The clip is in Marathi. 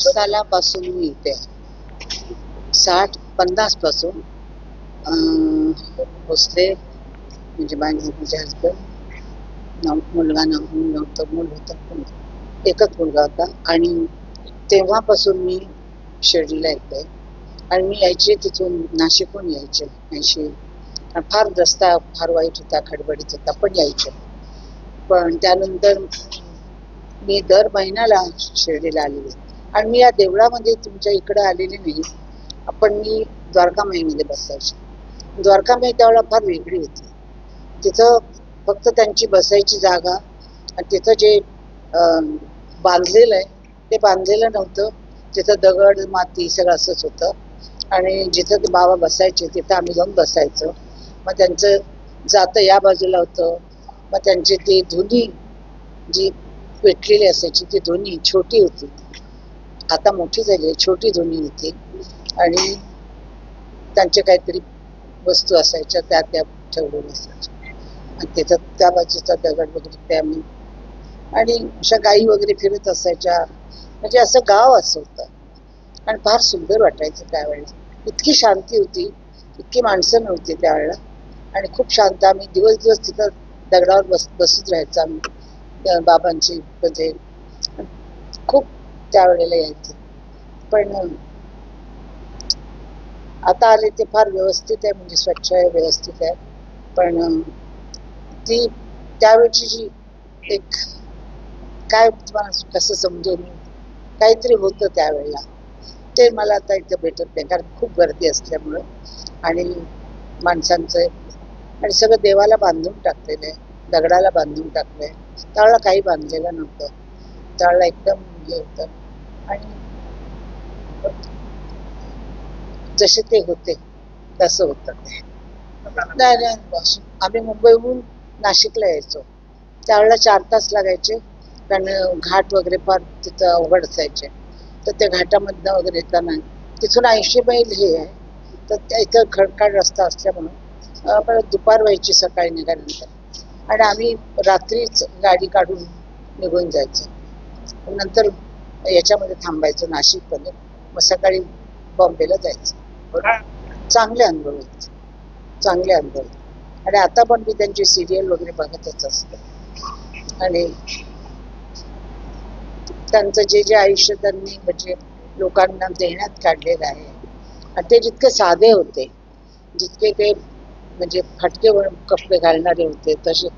सालापासून मी इथे साठ पन्नासपासून अं, भोसले म्हणजे माझे माझे हजबंड मुलगा नव- नव्हतं मूल होतं एकच मुलगा होता. आणि तेव्हापासून मी शिर्डीला येते. आणि मी यायचे तिथून नाशिकहून यायचे. ऐंशी फार रस्ता फार वाईट होता खडबडीत होता पण यायचे. पण त्यानंतर मी दर महिन्याला शिर्डीला आलेली. आणि मी या देवळामध्ये तुमच्या इकडे आलेले नाही. पण मी द्वारकामाईमध्ये बसायचे. द्वारकामाई त्यावेळेला फार वेगळी होती. तिथं फक्त त्यांची बसायची जागा आणि तिथं जे बांधलेलं आहे ते बांधलेलं नव्हतं. तिथं दगड माती सगळं असंच होतं. आणि जिथं ते बाबा बसायचे तिथं आम्ही जाऊन बसायचो. मग त्यांचं जातं या बाजूला होतं. मग त्यांची ती धुनी जी पेटलेली असायची ती धुनी छोटी होती. आता मोठी झाली आहे छोटी धुणी होती आणि त्यांच्या काहीतरी वस्तू असायच्या त्या त्या ठेवलेल्या असायच्या. आणि तिथं त्या बाजूचा दगड वगैरे त्या आम्ही आणि अशा गायी वगैरे फिरत असायच्या. म्हणजे असं गाव असं होतं. आणि फार सुंदर वाटायचं त्यावेळेला. इतकी शांती होती. इतकी माणसं नव्हती त्यावेळेला. आणि खूप शांत. आम्ही दिवस दिवस तिथं दगडावर बस बसत राहायचं आम्ही बाबांची म्हणजे खूप त्यावेळेला यायचे. पण आता आले ते फार व्यवस्थित आहे म्हणजे स्वच्छ आहे व्यवस्थित आहे. पण ती त्यावेळची जी एक काय तुम्हाला कसं समजून काहीतरी होतं त्यावेळेला ते मला आता इथं भेटत नाही कारण खूप गर्दी असल्यामुळं. आणि माणसांचं आणि सगळं देवाला बांधून टाकलेलं आहे दगडाला बांधून टाकलंय. त्यावेळेला काही बांधलेलं नव्हतं. त्यावेळेला एकदम हे होतं. जसे ते होते तसं होतं. ते नाही आम्ही मुंबईहून नाशिकला यायचो. त्यावेळेला चार तास लागायचे. कारण घाट वगैरे फार तिथं अवघड असायचे. तर त्या घाटामधनं वगैरे येताना तिथून ऐंशी मैल हे आहे. तर त्या इथं खडकाळ रस्ता असल्यामुळं परत दुपार व्हायची सकाळी निघाल्यानंतर. आणि आम्ही रात्रीच गाडी काढून निघून जायचं. नंतर याच्यामध्ये थांबायचं नाशिकमध्ये. मग सकाळी बॉम्बेला जायचं. चांगले अनुभव आहेत. चांगले अनुभव आणि आता पण मी त्यांची सिरियल वगैरे बघतच असते. आणि त्यांचं जे जे आयुष्य त्यांनी म्हणजे लोकांना देण्यात काढलेलं आहे. आणि ते जितके साधे होते जितके ते म्हणजे फटके कपडे घालणारे होते तसे